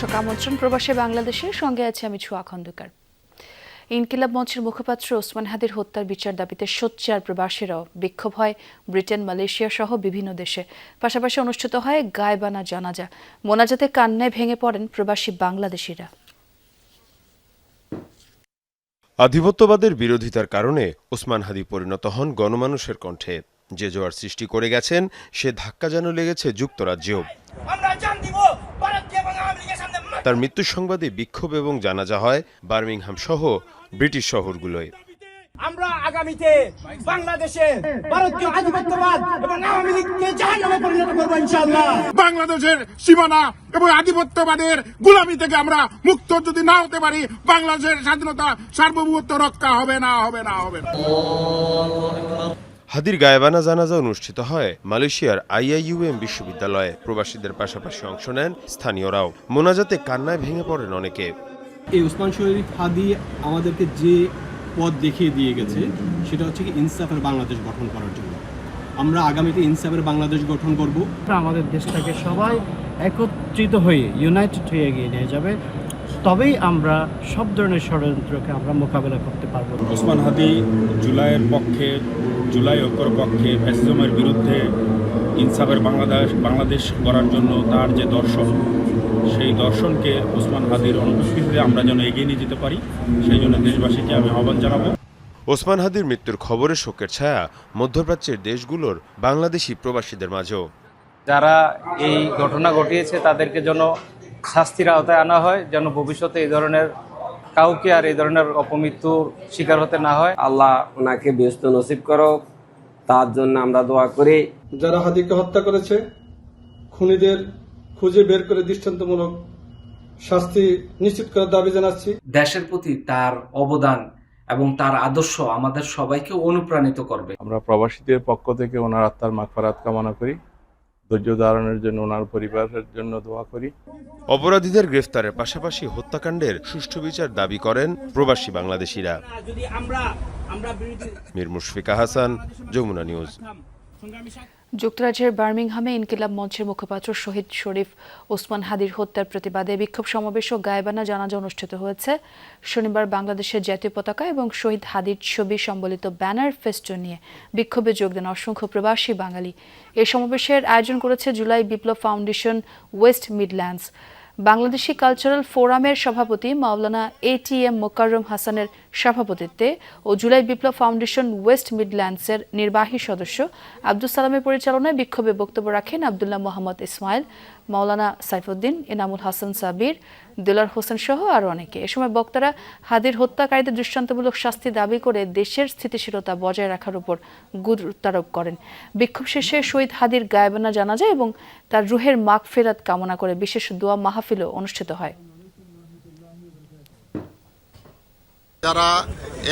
দর্শক আমন্ত্রণ প্রবাসে বাংলাদেশের সঙ্গে আছে আমি ছুয়া খন্দকার। ইনকিলাব মঞ্চের মুখপাত্র ওসমান হাদির হত্যার বিচার দাবিতে সোচ্চার প্রবাসীরাও বিক্ষোভ হয় ব্রিটেন মালয়েশিয়া সহ বিভিন্ন দেশে। পাশাপাশি অনুষ্ঠিত হয় গায়বানা জানাজা। মোনাজাতে কান্নায় ভেঙে পড়েন প্রবাসী বাংলাদেশিরা। আধিপত্যবাদের বিরোধিতার কারণে ওসমান হাদি পরিণত হন গণমানুষের কণ্ঠে। যে জোয়ার সৃষ্টি করে গেছেন সে ধাক্কা যেন লেগেছে যুক্তরাজ্যেও। আমরা জান দিব ভারতকে এবং আওয়ামী লীগের সামনে মাথা তার মৃত্যু সংবাদে বিক্ষোভ এবং জানাজা হয় বার্মিংহাম সহ ব্রিটিশ শহরগুলোয়। আমরা আগামীতে বাংলাদেশে ভারতীয় আধিপত্যবাদ এবং আওয়ামী লীগকে জাহান্নামে পরিণত করব ইনশাআল্লাহ। বাংলাদেশের সীমানা এবং আধিপত্যবাদের গুলামি থেকে আমরা মুক্ত যদি না হতে পারি বাংলাদেশের স্বাধীনতা সার্বভৌমত্ব রক্ষা হবে না হবে না হবে না। হাদির গায়েবানা জানাজা অনুষ্ঠিত হয় মালয়েশিয়ার আইআইইউএম বিশ্ববিদ্যালয়ে। প্রবাসীদের পাশাপাশি অংশ নেন স্থানীয়রাও। মোনাজাতে কান্নায় ভেঙে পড়েন অনেকে। এই উসমান শরীফ হাদি আমাদেরকে যে পথ দেখিয়ে দিয়ে গেছে সেটা হচ্ছে কি ইনসাফের বাংলাদেশ গঠন করার জন্য। আমরা আগামীতে ইনসাফের বাংলাদেশ গঠন করব। আমাদের দেশটাকে সবাই একত্রিত হয়ে ইউনাইটেড হয়ে এগিয়ে নিয়ে যাবে। তবেই আমরা সব ধরনের ষড়যন্ত্রকে আমরা মোকাবেলা করতে পারব। ওসমান হাদি জুলাইয়ের পক্ষে জুলাই ঐক্যর পক্ষে ফ্যাসিজমের বিরুদ্ধে ইনসাফের বাংলাদেশ বাংলাদেশ করার জন্য তার যে দর্শন সেই দর্শনকে ওসমান হাদির অনুপস্থিতিতে আমরা যেন এগিয়ে নিয়ে যেতে পারি সেই জন্য দেশবাসীকে আমি আহ্বান জানাব। ওসমান হাদির মৃত্যুর খবরে শোকের ছায়া মধ্যপ্রাচ্যের দেশগুলোর বাংলাদেশি প্রবাসীদের মাঝেও। যারা এই ঘটনা ঘটিয়েছে তাদেরকে যেন শাস্তির আওতায় আনা হয় যেন ভবিষ্যতে এই ধরনের কাউকে আর এই ধরনের অপমৃত্যুর শিকার হতে না হয়। আল্লাহ ওনাকে ব্যস্ত নসিব করো তার জন্য আমরা দোয়া করি। যারা হাদিকে হত্যা করেছে খুনিদের খুঁজে বের করে দৃষ্টান্তমূলক শাস্তি নিশ্চিত করার দাবি জানাচ্ছি। দেশের প্রতি তার অবদান এবং তার আদর্শ আমাদের সবাইকে অনুপ্রাণিত করবে। আমরা প্রবাসীদের পক্ষ থেকে ওনার আত্মার মাগফারাত কামনা করি। ধৈর্য ধারণের জন্য ওনার পরিবারের জন্য দোয়া করি। অপরাধীদের গ্রেফতারের পাশাপাশি হত্যাকাণ্ডের সুষ্ঠু বিচার দাবি করেন প্রবাসী বাংলাদেশিরা। যদি আমরা আমরা বিরোধী মীর মুশফিকা হাসান যমুনা নিউজ। যুক্তরাজ্যের বার্মিংহামে ইনকিলাব মঞ্চের মুখপাত্র শহীদ শরীফ ওসমান হাদির হত্যার প্রতিবাদে বিক্ষোভ সমাবেশ ও গায়েবানা জানাজা অনুষ্ঠিত হয়েছে। শনিবার বাংলাদেশের জাতীয় পতাকা এবং শহীদ হাদির ছবি সম্বলিত ব্যানার ফেস্টুন নিয়ে বিক্ষোভে যোগ দেন অসংখ্য প্রবাসী বাঙালি। এই সমাবেশের আয়োজন করেছে জুলাই বিপ্লব foundation West Midlands. Bangladeshi cultural ফোরামের সভাপতি মাওলানা এ টি এম মোকাররম হাসানের সভাপতিত্বে ও জুলাই বিপ্লব ফাউন্ডেশন ওয়েস্ট মিডল্যান্ডসের নির্বাহী সদস্য আব্দুল সালামের পরিচালনায় বিক্ষোভে বক্তব্য রাখেন আবদুল্লাহ মোহাম্মদ ইসমাইল, মাওলানা সাইফুদ্দিন, এনামুল হাসান সাবির দিলার হোসেন সহ আরও অনেকে। এ সময় বক্তারা হাদির হত্যাকারীদের দৃষ্টান্তমূলক শাস্তি দাবি করে দেশের স্থিতিশীলতা বজায় রাখার উপর গুরুত্বারোপ করেন। বিক্ষোভ শেষে শহীদ হাদির গায়বানা জানা যায় এবং তার রুহের মাগ ফেরাত কামনা করে বিশেষ দোয়া মাহফিলও অনুষ্ঠিত হয়। যারা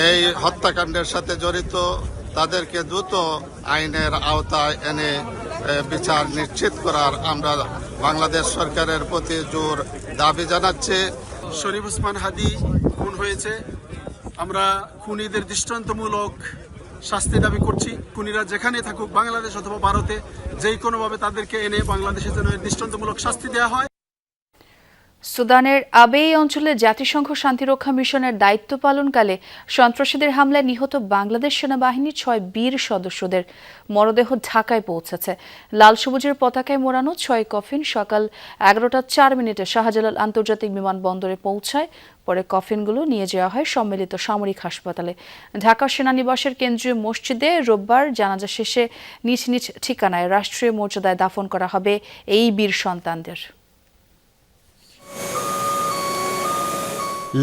এই হত্যাকাণ্ডের সাথে জড়িত, তাদেরকে দ্রুত আইনের আওতায় এনে বিচার নিশ্চিত করার আমরা বাংলাদেশ সরকারের প্রতি জোর দাবি জানাচ্ছি। শরীফ ওসমান হাদি খুন হয়েছে। আমরা খুনিদের দৃষ্টান্তমূলক শাস্তি দাবি করছি। খুনিরা যেখানে থাকুক, বাংলাদেশ অথবা ভারতে, যেই কোনোভাবে তাদেরকে এনে বাংলাদেশের জন্য দৃষ্টান্তমূলক শাস্তি দেওয়া হয়। সুদানের আবেই অঞ্চলে জাতিসংঘ শান্তিরক্ষা মিশনের দায়িত্ব পালনকালে সন্ত্রাসীদের হামলায় নিহত বাংলাদেশ সেনাবাহিনীর ছয় বীর সদস্যদের মরদেহ ঢাকায় পৌঁছেছে। লাল সবুজের পতাকায় মোড়ানো ছয় কফিন সকাল এগারোটা চার মিনিটে শাহজালাল আন্তর্জাতিক বিমানবন্দরে পৌঁছায়। পরে কফিনগুলো নিয়ে যাওয়া হয় সম্মিলিত সামরিক হাসপাতালে। ঢাকা সেনানিবাসের কেন্দ্রীয় মসজিদে রোববার জানাজা শেষে নিজ নিজ ঠিকানায় রাষ্ট্রীয় মর্যাদায় দাফন করা হবে এই বীর সন্তানদের।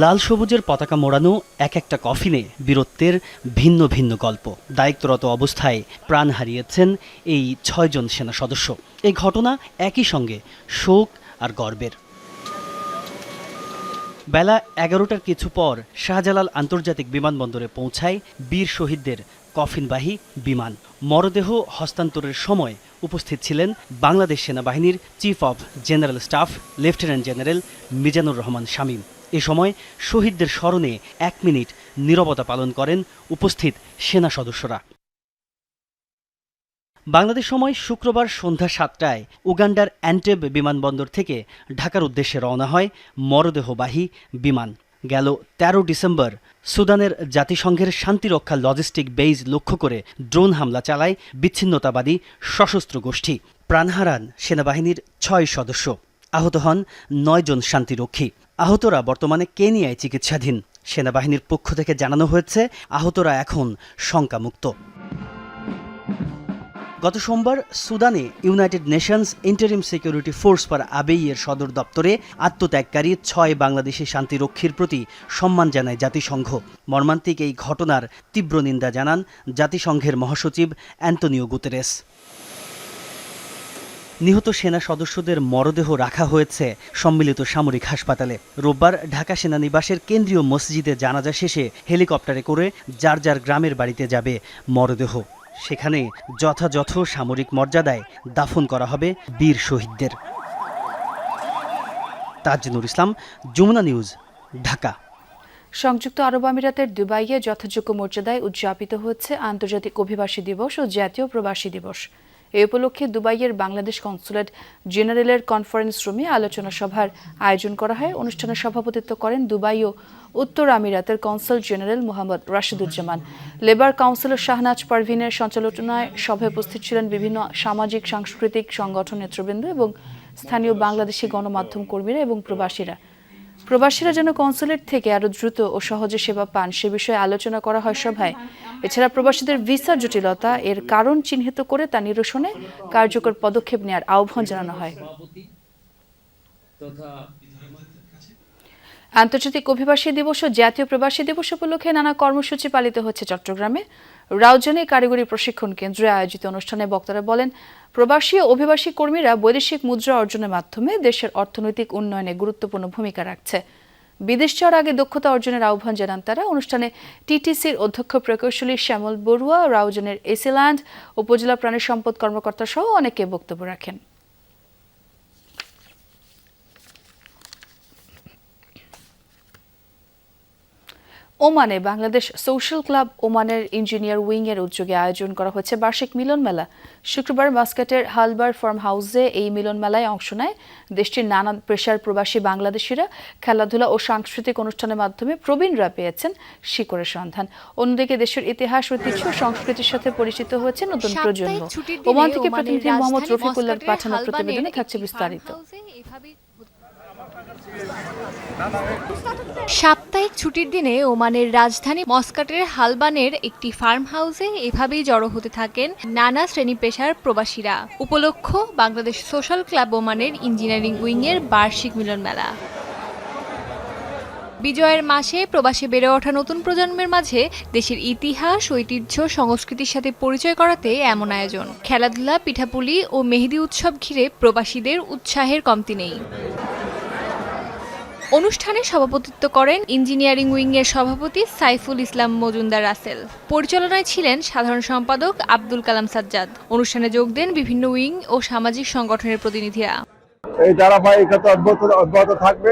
লাল সবুজের পতাকা মোড়ানো এক একটা কফিনে বীরত্বের ভিন্ন ভিন্ন গল্প। দায়িত্বরত অবস্থায় প্রাণ হারিয়েছেন এই ছয়জন সেনা সদস্য। এই ঘটনা একই সঙ্গে শোক আর গর্বের। বেলা এগারোটার কিছু পর শাহজালাল আন্তর্জাতিক বিমানবন্দরে পৌঁছায় বীর শহীদদের কফিনবাহী বিমান। মরদেহ হস্তান্তরের সময় উপস্থিত ছিলেন বাংলাদেশ সেনাবাহিনীর chief of general staff lieutenant general Mizanur Rahman Shamim. এ সময় শহীদদের স্মরণে এক মিনিট নীরবতা পালন করেন উপস্থিত সেনা সদস্যরা। বাংলাদেশ সময় শুক্রবার সন্ধ্যা সাতটায় উগান্ডার অ্যান্টেব বিমানবন্দর থেকে ঢাকার উদ্দেশ্যে রওনা হয় মরদেহবাহী বিমান। গেল ১৩ ডিসেম্বর। সুদানের জাতিসংঘের শান্তিরক্ষা লজিস্টিক বেইজ লক্ষ্য করে ড্রোন হামলা চালায় বিচ্ছিন্নতাবাদী সশস্ত্র গোষ্ঠী। প্রাণ হারান সেনাবাহিনীর ছয় সদস্য। আহত হন নয় জন শান্তিরক্ষী। আহতরা বর্তমানে কেনিয়ায় চিকিৎসাধীন। সেনাবাহিনীর পক্ষ থেকে জানানো হয়েছে, আহতরা এখন শঙ্কামুক্ত। গত সোমবার সুদানে United Nations Interim Security Force for আবেইয়ের সদর দপ্তরে আত্মত্যাগকারী ছয় বাংলাদেশি শান্তিরক্ষীর প্রতি সম্মান জানায় জাতিসংঘ। মর্মান্তিক এই ঘটনার তীব্র নিন্দা জানান জাতিসংঘের মহাসচিব অ্যান্টনিও গুতেরেস। নিহত সেনা সদস্যদের মরদেহ রাখা হয়েছে সম্মিলিত সামরিক হাসপাতালে। রোববার ঢাকা সেনানিবাসের কেন্দ্রীয় মসজিদে জানাজা শেষে হেলিকপ্টারে করে যার যার গ্রামের বাড়িতে যাবে মরদেহ। সেখানে যথাযথ সামরিক মর্যাদায় দাফন করা হবে বীর শহীদদের। তাজনুর ইসলাম, যমুনা নিউজ, ঢাকা। সংযুক্ত আরব আমিরাতের দুবাইয়ে যথাযোগ্য মর্যাদায় উদযাপিত হচ্ছে আন্তর্জাতিক অভিবাসী দিবস ও জাতীয় প্রবাসী দিবস। এ উপলক্ষে দুবাইয়ের বাংলাদেশ কনসুলেট জেনারেলের কনফারেন্স রুমে আলোচনা সভার আয়োজন করা হয়। অনুষ্ঠানে সভাপতিত্ব করেন দুবাই ও উত্তর আমিরাতের consul general Mohammad Rashiduzzaman. Labour councillor Shahnaz পারভিনের সঞ্চালনায় সভায় উপস্থিত ছিলেন বিভিন্ন সামাজিক, সাংস্কৃতিক সংগঠন নেতৃবৃন্দ এবং স্থানীয় বাংলাদেশি গণমাধ্যম কর্মীরা এবং প্রবাসীরা। প্রবাসীরা যেন কনসুলেট থেকে আরও দ্রুত ও সহজে সেবা পান, সে বিষয়ে আলোচনা করা হয় সভায়। এছাড়া প্রবাসীদের ভিসা জটিলতা, এর কারণ চিহ্নিত করে তা নিরসনে কার্যকর পদক্ষেপ নেওয়ার আহ্বান জানানো হয়। আন্তর্জাতিক অভিবাসী দিবস ও জাতীয় প্রবাসী দিবস উপলক্ষে নানা কর্মসূচি পালিত হচ্ছে চট্টগ্রামে। রাউজানে কারিগরি প্রশিক্ষণ কেন্দ্রে আয়োজিত অনুষ্ঠানে বক্তারা বলেন, প্রবাসী ও অভিবাসী কর্মীরা বৈদেশিক মুদ্রা অর্জনের মাধ্যমে দেশের অর্থনৈতিক উন্নয়নে গুরুত্বপূর্ণ ভূমিকা রাখছে। বিদেশ যাওয়ার আগে দক্ষতা অর্জনের আহ্বান জানান তারা। অনুষ্ঠানে টিটিসির অধ্যক্ষ প্রকৌশলী শ্যামল বড়ুয়া, রাউজানের এসিল্যান্ড উপজেলা প্রাণী সম্পদ কর্মকর্তা সহ অনেকে বক্তব্য রাখেন। ওমানে বাংলাদেশ সোশ্যাল ক্লাব ওমানের ইঞ্জিনিয়ার উইং এর উদ্যোগে আয়োজন করা হয়েছে বার্ষিক মিলন মেলা। শুক্রবার মাস্কাটের হালবার ফার্ম হাউসে এই মিলন মেলায় অংশ নেয় দেশটির নানা পেশার প্রবাসী বাংলাদেশিরা। খেলাধুলা ও সাংস্কৃতিক অনুষ্ঠানের মাধ্যমে প্রবীণরা পেয়েছেন শিকড়ের সন্ধান। অন্যদিকে দেশের ইতিহাস ঐতিহ্য সংস্কৃতির সাথে পরিচিত হয়েছে নতুন প্রজন্ম। ওমান থেকে প্রতিনিধি মোহাম্মদ রফিকুল্লাহ পাঠানো প্রতিবেদনে থাকছে বিস্তারিত। সাপ্তাহিক ছুটির দিনে ওমানের রাজধানী মস্কাটের হালবানের একটি ফার্ম হাউসে এভাবেই জড়ো হতে থাকেন নানা শ্রেণি পেশার প্রবাসীরা। উপলক্ষ বাংলাদেশ সোশ্যাল ক্লাব ওমানের ইঞ্জিনিয়ারিং উইংয়ের বার্ষিক মিলন মেলা। বিজয়ের মাসে প্রবাসে বেড়ে ওঠা নতুন প্রজন্মের মাঝে দেশের ইতিহাস, ঐতিহ্য, সংস্কৃতির সাথে পরিচয় করাতে এমন আয়োজন। খেলাধুলা, পিঠাপুলি ও মেহেদি উৎসব ঘিরে প্রবাসীদের উৎসাহের কমতি নেই। অনুষ্ঠানে সভাপতিত্ব করেন ইঞ্জিনিয়ারিং উইংয়ের সভাপতি সাইফুল ইসলাম মজুমদার রাসেল। পরিচালনায় ছিলেন সাধারণ সম্পাদক আব্দুল কালাম সাজ্জাদ। অনুষ্ঠানে যোগ দেন বিভিন্ন উইং ও সামাজিক সংগঠনের প্রতিনিধিরা। এই ধারাবাহিকতা অব্যাহত অব্যাহত থাকবে।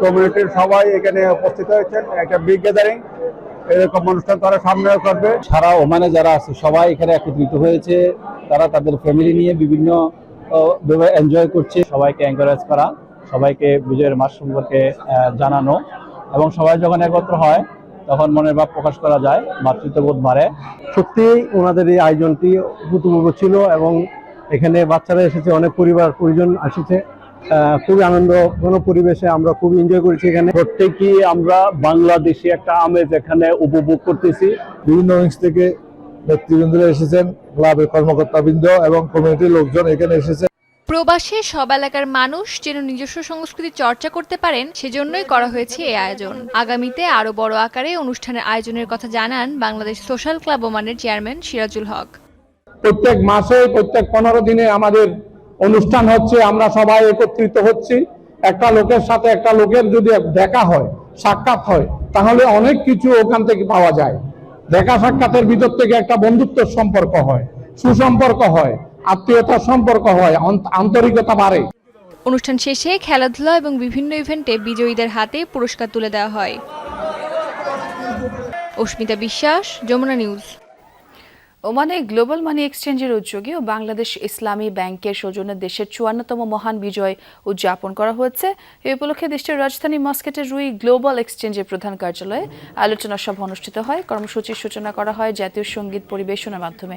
কমিউনিটির সবাই এখানে উপস্থিত হয়েছেন। একটা বিগ গ্যাদারিং এরকম অনুষ্ঠান তারা সামনেও করবে। সারা ওমানে যারা আছে সবাই এখানে একত্রিত হয়েছে। তারা তাদের ফ্যামিলি নিয়ে বিভিন্ন এনজয় করছে। সবাইকে এনকারেজ করা। সবাইকে বিজয়ের মাস সম্পর্কে আহ, জানানো। এবং সবাই যখন একত্র হয় তখন মনের ভাব প্রকাশ করা যায় মাতৃত্ববোধ বাড়ে। সত্যি ওনাদের এই আয়োজনটি অভূতপূর্ব ছিল এবং এখানে বাচ্চারা এসেছে অনেক পরিবার পরিজন এসেছে আহ, খুবই আনন্দঘন পরিবেশে আমরা খুব এনজয় করেছি এখানে। প্রত্যেকেই আমরা বাংলাদেশি একটা আমেজ এখানে উপভোগ করতেছি। বিভিন্ন উইংস থেকে নেতৃবৃন্দরা এসেছেন ক্লাবের কর্মকর্তাবৃন্দ এবং কমিউনিটির লোকজন এখানে এসেছে। প্রবাসে সব এলাকার মানুষ যেন নিজস্ব সংস্কৃতি চর্চা করতে পারেন, সেজন্যই করা হয়েছে এই আয়োজন। আগামীতে আরও বড় আকারে অনুষ্ঠানের আয়োজনের কথা জানান বাংলাদেশ সোশ্যাল ক্লাব ওমানের চেয়ারম্যান সিরাজুল হক। প্রত্যেক মাসে, প্রত্যেক পনেরো দিনে আমাদের অনুষ্ঠান হচ্ছে, আমরা সবাই একত্রিত হচ্ছি। একটা লোকের সাথে একটা লোকের যদি দেখা হয়, সাক্ষাৎ হয়, তাহলে অনেক কিছু ওখান থেকে পাওয়া যায়। দেখা সাক্ষাতের ভিতর থেকে একটা বন্ধুত্বের সম্পর্ক হয়, সুসম্পর্ক হয়। আত্মীয়তার সম্পর্ক হয় আন্তরিকতা বাড়ে। অনুষ্ঠান শেষে খেলাধুলা এবং বিভিন্ন ইভেন্টে বিজয়ীদের হাতে পুরস্কার তুলে দেওয়া হয়। অস্মিতা বিশ্বাস, যমুনা নিউজ। ওমানে গ্লোবাল মানি এক্সচেঞ্জের উদ্যোগে ও বাংলাদেশ ইসলামী ব্যাংকের সৌজন্যে দেশের চুয়ান্নতম মহান বিজয় উদযাপন করা হয়েছে। এ উপলক্ষে দেশটির রাজধানী মস্কেটের রুই গ্লোবাল এক্সচেঞ্জের প্রধান কার্যালয়ে আলোচনা সভা অনুষ্ঠিত হয়। কর্মসূচির সূচনা করা হয় জাতীয় সংগীত পরিবেশনের মাধ্যমে।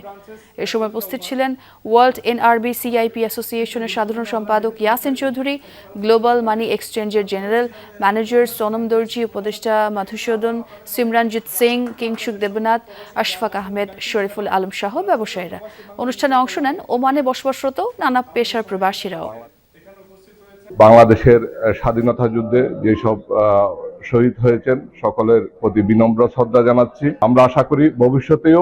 এ সময় উপস্থিত ছিলেন ওয়ার্ল্ড এনআরবি সিআইপি অ্যাসোসিয়েশনের সাধারণ সম্পাদক ইয়াসিন চৌধুরী, গ্লোবাল মানি এক্সচেঞ্জের জেনারেল ম্যানেজার সোনম দর্জি, উপদেষ্টা মধুসূদন, সিমরানজিৎ সিং, কিংসুক দেবনাথ, আশফাক আহমেদ, শরীফুল আলম সহ ব্যবসায়ীরা। অনুষ্ঠানে অংশ নেন ওমানে বসবাসরত নানা পেশার প্রবাসীরাও। বাংলাদেশের স্বাধীনতা যুদ্ধে যেসব আহ, শহীদ হয়েছেন সকলের প্রতি বিনম্র শ্রদ্ধা জানাচ্ছি। আমরা আশা করি ভবিষ্যতেও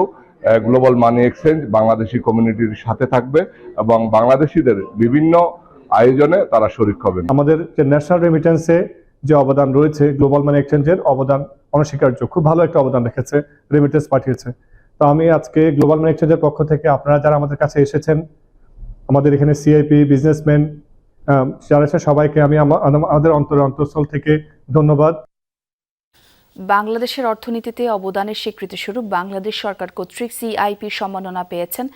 গ্লোবাল মানি এক্সচেঞ্জ বাংলাদেশি কমিউনিটির সাথে থাকবে এবং বাংলাদেশিদের বিভিন্ন আয়োজনে তারা শরিক হবেন। আমাদের যে ন্যাশনাল রেমিটেন্সে যে অবদান রয়েছে গ্লোবাল মানি এক্সচেঞ্জের অবদান অনস্বীকার্য। খুব ভালো একটা অবদান রেখেছে রেমিটেন্স পাঠিয়েছে। তো আমি আজকে গ্লোবাল মানি এক্সচেঞ্জের পক্ষ থেকে আপনারা যারা আমাদের কাছে এসেছেন, আমাদের এখানে সিআইপি বিজনেসম্যান যারা সবাইকে আমি, আমা- আমাদের অন্তর, অন্তঃস্থল থেকে ধন্যবাদ। বাংলাদেশের অর্থনীতিতে অবদানের স্বীকৃতিস্বরূপ বাংলাদেশ সরকার কর্তৃক সিআইপি সম্মাননা পেয়েছেন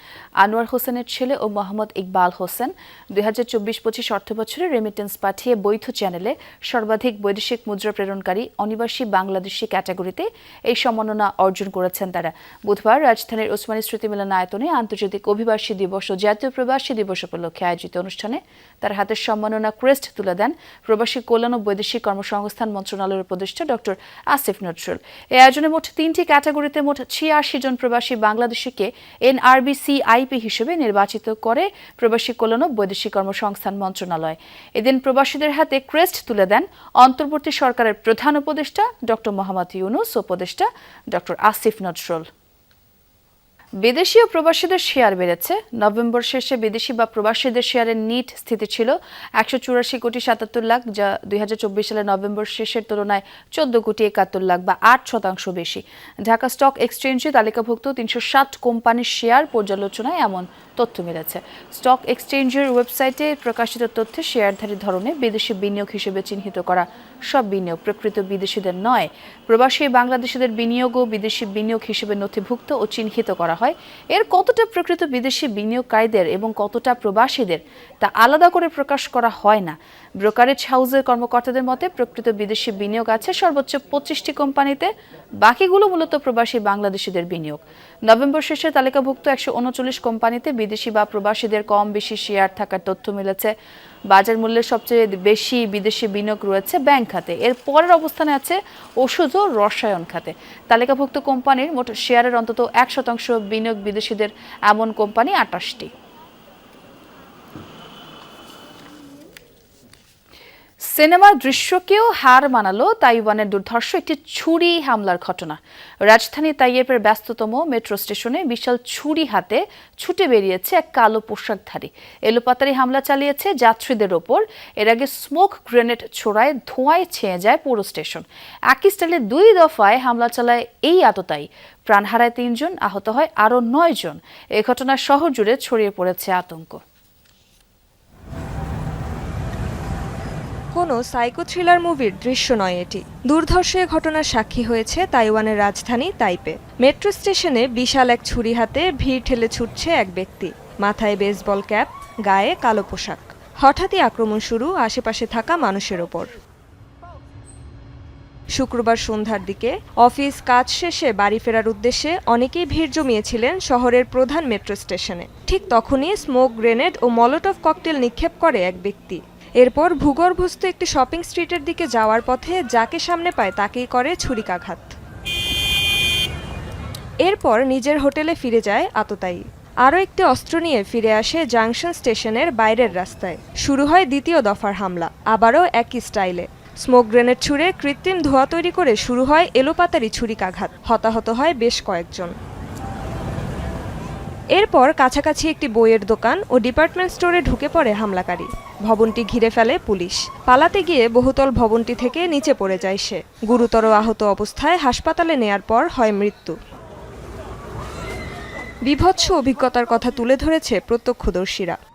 আনোয়ার হোসেনের ছেলে ও মোহাম্মদ ইকবাল হোসেন। দুই হাজার চব্বিশ পঁচিশ অর্থ বছরে রেমিটেন্স পাঠিয়ে বৈধ চ্যানেলে সর্বাধিক বৈদেশিক মুদ্রা প্রেরণকারী অনিবাসী বাংলাদেশি ক্যাটাগরিতে এই সম্মাননা অর্জন করেছেন তারা। বুধবার রাজধানীর ওসমানী স্মৃতি মিলনায়তনে আন্তর্জাতিক অভিবাসী দিবস ও জাতীয় প্রবাসী দিবস উপলক্ষে আয়োজিত অনুষ্ঠানে তার হাতে সম্মাননা ক্রেস্ট তুলে দেন প্রবাসী কল্যাণ ও বৈদেশিক কর্মসংস্থান মন্ত্রণালয়ের উপদেষ্টা ডক্টর আসিফ নজরুল। এ আয়োজনে মোট তিনটি ক্যাটাগরিতে মোট ছিয়াশি জন প্রবাসী বাংলাদেশিকে এনআরবিসি আইপি হিসেবে নির্বাচিত করে প্রবাসী কল্যাণ ও বৈদেশিক কর্মসংস্থান মন্ত্রণালয়। এদিন প্রবাসীদের হাতে ক্রেস্ট তুলে দেন অন্তর্বর্তী সরকারের প্রধান উপদেষ্টা ড মোহাম্মদ ইউনুস উপদেষ্টা ড আসিফ নজরুল। বিদেশি ও প্রবাসীদের শেয়ার বেড়েছে। নভেম্বর শেষে বিদেশি বা প্রবাসীদের শেয়ারের নিট স্থিতি ছিল একশো চুরাশি কোটি সাতাত্তর লাখ, যা দুই সালে নভেম্বর শেষের তুলনায় চোদ্দ কোটি একাত্তর লাখ বা আট শতাংশ বেশি। ঢাকা স্টক এক্সচেঞ্জে তালিকাভুক্ত তিনশো ষাট কোম্পানির শেয়ার পর্যালোচনায় এমন তথ্য মিলেছে। স্টক এক্সচেঞ্জের ওয়েবসাইটে প্রকাশিত তথ্যে শেয়ারধারী ধরনে বিদেশি বিনিয়োগ হিসেবে চিহ্নিত করা সব বিনিয়োগ প্রকৃত বিদেশিদের নয়। প্রবাসী বাংলাদেশিদের বিনিয়োগও বিদেশি বিনিয়োগ হিসেবে নথিভুক্ত ও চিহ্নিত করা হয়, এর কতটা প্রকৃত বিদেশি বিনিয়োগকারীদের এবং কতটা প্রবাসীদের তা আলাদা করে প্রকাশ করা হয় না। ব্রোকারেজ হাউসের কর্মকর্তাদের মতে, প্রকৃত বিদেশি বিনিয়োগ আছে সর্বোচ্চ পঁচিশটি কোম্পানিতে, বাকিগুলো মূলত প্রবাসী বাংলাদেশিদের বিনিয়োগ। নভেম্বর শেষে তালিকাভুক্ত একশো উনচল্লিশ কোম্পানিতে বিদেশি বা প্রবাসীদের কম বেশি শেয়ার থাকার তথ্য মিলেছে। বাজার মূল্যের সবচেয়ে বেশি বিদেশি বিনিয়োগ রয়েছে ব্যাংক খাতে। এর পরের অবস্থানে আছে ওষুধ ও রসায়ন খাতে। তালিকাভুক্ত কোম্পানির মোট শেয়ারের অন্তত এক শতাংশ বিনিয়োগ বিদেশিদের, এমন কোম্পানি আটাশটি। সিনেমার দৃশ্যকেও হার মানালো তাইওয়ানের দুর্ধর্ষ একটি ছুরি হামলার ঘটনা। রাজধানী তাইয়েপের ব্যস্ততম মেট্রো স্টেশনে বিশাল ছুরি হাতে ছুটে বেরিয়েছে এক কালো পোশাকধারী। এলোপাতারি হামলা চালিয়েছে যাত্রীদের ওপর। এর আগে স্মোক গ্রেনেড ছোড়ায় ধোঁয়ায় ছেয়ে যায় পুরো স্টেশন। একই স্টাইলে দুই দফায় হামলা চালায় এই আততায়ী। প্রাণ হারায় তিনজন, আহত হয় আরও নয় জন এ ঘটনায় শহর জুড়ে ছড়িয়ে পড়েছে আতঙ্ক। কোনো সাইকো থ্রিলার মুভির দৃশ্য নয় এটি। দুর্ধর্ষে ঘটনার সাক্ষী হয়েছে তাইওয়ানের রাজধানী তাইপে। মেট্রো স্টেশনে বিশাল এক ছুরি হাতে ভিড় ঠেলে ছুটছে এক ব্যক্তি। মাথায় বেসবল ক্যাপ, গায়ে কালো পোশাক। হঠাৎই আক্রমণ শুরু আশেপাশে থাকা মানুষের ওপর। শুক্রবার সন্ধ্যার দিকে অফিস কাজ শেষে বাড়ি ফেরার উদ্দেশ্যে অনেকেই ভিড় জমিয়েছিলেন শহরের প্রধান মেট্রো স্টেশনে। ঠিক তখনই স্মোক গ্রেনেড ও মলোটভ ককটেল নিক্ষেপ করে এক ব্যক্তি। এরপর ভূগর্ভস্থ একটি শপিং স্ট্রিটের দিকে যাওয়ার পথে যাকে সামনে পায় তাকেই করে ছুরিকাঘাত। এরপর নিজের হোটেলে ফিরে যায় আততায়ী। আরও একটি অস্ত্র নিয়ে ফিরে আসে জাংশন স্টেশনের বাইরের রাস্তায়। শুরু হয় দ্বিতীয় দফার হামলা, আবারও একই স্টাইলে। স্মোক গ্রেনেড ছুড়ে কৃত্রিম ধোঁয়া তৈরি করে শুরু হয় এলোপাতারি ছুরিকাঘাত। হতাহত হয় বেশ কয়েকজন। এরপর কাছাকাছি একটি বইয়ের দোকান ও ডিপার্টমেন্ট স্টোরে ঢুকে পড়ে হামলাকারী। ভবনটি ঘিরে ফেলে পুলিশ। পালাতে গিয়ে বহুতল ভবনটি থেকে নিচে পড়ে যায় সে। গুরুতর আহত অবস্থায় হাসপাতালে নেয়ার পর হয় মৃত্যু। বিভৎস অভিজ্ঞতার কথা তুলে ধরেছে প্রত্যক্ষদর্শীরা।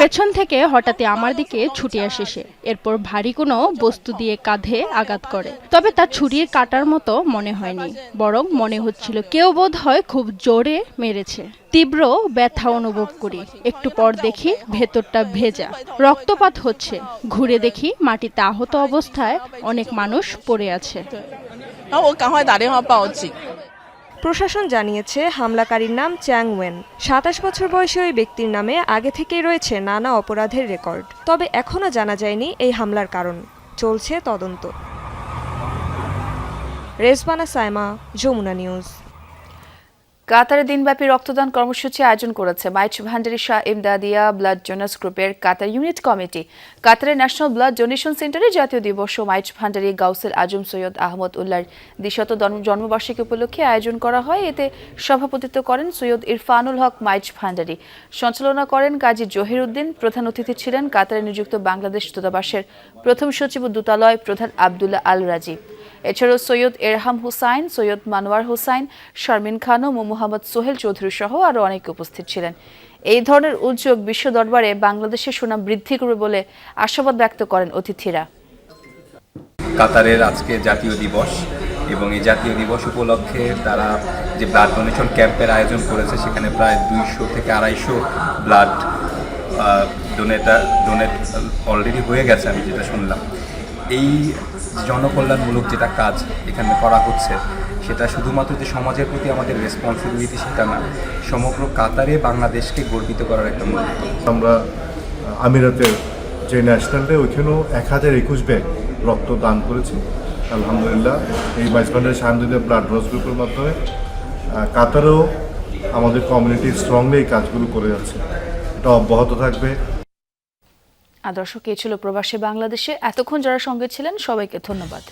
পেছন থেকে হঠাৎ আমার দিকে ছুটে আসে সে। এরপর ভারী কোনো বস্তু দিয়ে কাঁধে আঘাত করে। তবে তা ছুরির কাটার মতো মনে হয়নি বরং মনে হচ্ছিল কেউ বোধ হয় খুব জোরে মেরেছে। তীব্র ব্যথা অনুভব করি। একটু পর দেখি ভেতরটা ভেজা। রক্তপাত হচ্ছে। ঘুরে দেখি মাটিতে আহত অবস্থায় অনেক মানুষ পড়ে আছে। প্রশাসন জানিয়েছে, হামলাকারীর নাম চ্যাং ওয়েন। সাতাশ বছর বয়সী ওই ব্যক্তির নামে আগে থেকেই রয়েছে নানা অপরাধের রেকর্ড। তবে এখনও জানা যায়নি এই হামলার কারণ। চলছে তদন্ত। রেজবানা সাইমা, যমুনা নিউজ। কাতারে দিনব্যাপী রক্তদান কর্মসূচি আয়োজন করেছে মাইচ ভান্ডারি শাহ ইমদাদিয়া ব্লাড ডোনার্স গ্রুপের কাতার ইউনিট কমিটি। কাতারের ন্যাশনাল ব্লাড ডোনেশন সেন্টারে জাতীয় দিবস ও মাইচ ভান্ডারি গাউসের আজম সৈয়দ আহমদ উল্লার দ্বিশত জন্ম- জন্মবার্ষিকী উপলক্ষে আয়োজন করা হয়। এতে সভাপতিত্ব করেন সৈয়দ ইরফানুল হক মাইচ ভান্ডারি। সঞ্চালনা করেন কাজী জহির উদ্দিন। প্রধান অতিথি ছিলেন কাতারে নিযুক্ত বাংলাদেশ দূতাবাসের প্রথম সচিব দূতালয় প্রধান আবদুল্লাহ আল রাজি। এছাড়াও সৈয়দ এরহাম হুসাইন, সৈয়দ মানোয়ার হুসাইন, শারমিন খানম ও মোহাম্মদ সোহেল চৌধুরী সহ আরও অনেকে উপস্থিত ছিলেন। এই ধরনের উদ্যোগ বিশ্ব দরবারে বাংলাদেশের সুনাম বৃদ্ধি করবে বলে আশাবাদ ব্যক্ত করেন অতিথিরা। কাতারের আজকে জাতীয় দিবস এবং এই জাতীয় দিবস উপলক্ষে তারা যে ব্লাড ডোনেশন ক্যাম্পের আয়োজন করেছে, সেখানে প্রায় দুইশো থেকে আড়াইশো ব্লাড ডোনেটার ডোনেট অলরেডি হয়ে গেছে, আমি যেটা শুনলাম। এই জনকল্যাণমূলক যেটা কাজ এখানে করা হচ্ছে, সেটা শুধুমাত্র যে সমাজের প্রতি আমাদের রেসপন্সিবিলিটি সেটা না, সমগ্র কাতারে বাংলাদেশকে গর্বিত করার একটা মুহূর্ত আমরা আমিরাতের যে ন্যাশনাল ওইখানেও এক হাজার একুশ ব্যাগ রক্ত দান করেছি। আলহামদুলিল্লাহ, এই বাইশ মাইজবান্ডের শাহানুদ্দিন ব্লাড ডোনার্স গ্রুপের মাধ্যমে কাতারেও আমাদের কমিউনিটি স্ট্রংলি এই কাজগুলো করে যাচ্ছে। এটা অব্যাহত থাকবে। আর দর্শক এ ছিল প্রবাসী বাংলাদেশে? এতক্ষণ যারা সঙ্গে ছিলেন সবাইকে ধন্যবাদ।